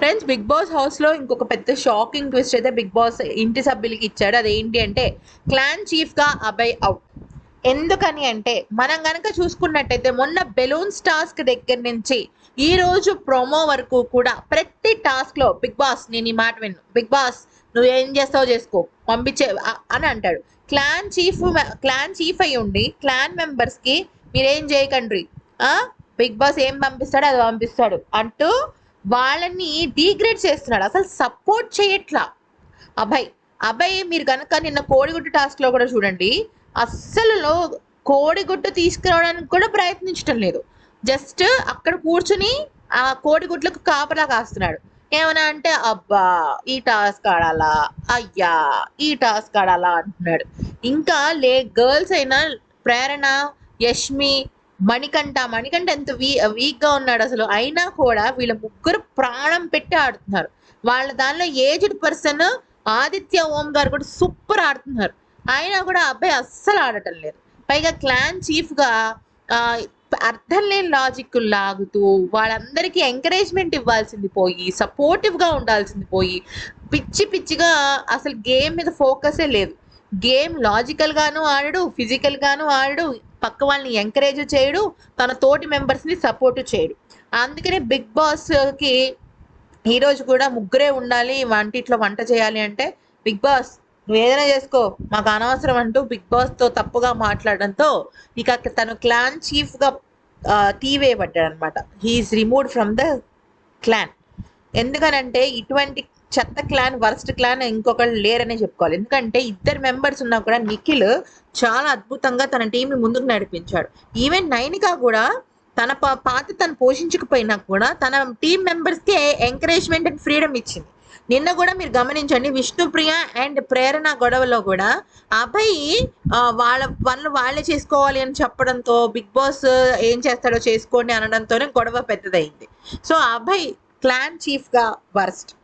Friends big boss హౌస్లో ఇంకొక పెద్ద షాకింగ్ ట్విస్ట్ అయితే బిగ్ బాస్ ఇంటి సభ్యులకి ఇచ్చాడు. అదేంటి అంటే క్లాన్ చీఫ్గా అభయ్ అవుట్ ఎందుకని అంటే మనం కనుక చూసుకున్నట్టయితే మొన్న బెలూన్స్ టాస్క్ దగ్గర నుంచి ఈ రోజు ప్రోమో వరకు కూడా ప్రతి టాస్క్లో బిగ్ బాస్ నేను ఈ మాట విన్ను. బిగ్ బాస్ నువ్వు ఏం చేస్తావో చేసుకో. పంపించే అని అంటాడు. క్లాన్ చీఫ్ క్లాన్ చీఫ్ అయి ఉండి క్లాన్ మెంబర్స్కి మీరేం చేయకండి బిగ్ బాస్ ఏం పంపిస్తాడో అది పంపిస్తాడు అంటూ వాళ్ళని డీగ్రేడ్ చేస్తున్నాడు. అసలు సపోర్ట్ చేయట్లా. అభయ్ అభయ్ మీరు కనుక నిన్న కోడిగుడ్డు టాస్క్లో కూడా చూడండి. అస్సలు కోడిగుడ్డు తీసుకురావడానికి కూడా ప్రయత్నించడం లేదు. జస్ట్ అక్కడ కూర్చుని ఆ కోడిగుడ్లకు కాపలా కాస్తున్నాడు. ఏమన్నా అంటే అబ్బా ఈ టాస్క్ ఆడాలా? అయ్యా ఈ టాస్క్ ఆడాలా? అంటున్నాడు. ఇంకా లే గర్ల్స్ అయినా ప్రేరణ యష్మి మణికంఠ మణికంఠ ఎంత వీ వీక్గా ఉన్నాడు అసలు. అయినా కూడా వీళ్ళ ముగ్గురు ప్రాణం పెట్టి ఆడుతున్నారు. వాళ్ళ దానిలో ఏజ్డ్ పర్సన్ ఆదిత్య ఓం గారు కూడా సూపర్ ఆడుతున్నారు. అయినా కూడా ఆ అబ్బాయి అస్సలు ఆడటం లేదు. పైగా క్లాన్ చీఫ్గా ఆ, అర్థం లేని లాజిక్ లాగుతూ వాళ్ళందరికీ ఎంకరేజ్మెంట్ ఇవ్వాల్సింది పోయి సపోర్టివ్గా ఉండాల్సింది పోయి పిచ్చి పిచ్చిగా అసలు గేమ్ మీద ఫోకసే లేదు. గేమ్ లాజికల్ గాను ఆడడు ఫిజికల్ గాను ఆడడు పక్క వాళ్ళని ఎంకరేజ్ చేయడు తన తోటి మెంబర్స్ని సపోర్ట్ చేయడు. అందుకనే బిగ్ బాస్కి ఈరోజు కూడా ముగ్గురే ఉండాలి వంటిట్లో వంట చేయాలి అంటే బిగ్ బాస్ నువ్వు ఏదైనా చేసుకో మాకు అనవసరం అంటూ బిగ్ బాస్తో తప్పుగా మాట్లాడడంతో ఇక తను క్లాన్ చీఫ్గా తీవేయబడ్డాడు అనమాట he's removed from the clan ఎందుకనంటే ఇటువంటి చెత్త క్లాన్ వర్స్ట్ క్లాన్ ఇంకొకళ్ళు లేరనే చెప్పుకోవాలి. ఎందుకంటే ఇద్దరు మెంబర్స్ ఉన్నా కూడా నిఖిల్ చాలా అద్భుతంగా తన టీంని ముందుకు నడిపించాడు. ఈవెన్ నైనికా కూడా తన పా- పాత తను పోషించకపోయినా కూడా తన టీం మెంబర్స్కి ఎంకరేజ్మెంట్ అండ్ ఫ్రీడమ్ ఇచ్చింది. నిన్న కూడా మీరు గమనించండి విష్ణుప్రియ అండ్ ప్రేరణ గొడవలో కూడా అభయ్ వాళ్ళ పనులు వాళ్ళే చేసుకోవాలి అని చెప్పడంతో బిగ్ బాస్ ఏం చేస్తాడో చేసుకోండి అనడంతోనే గొడవ పెద్దదైంది సో అభయ్ క్లాన్ చీఫ్గా వర్స్ట్.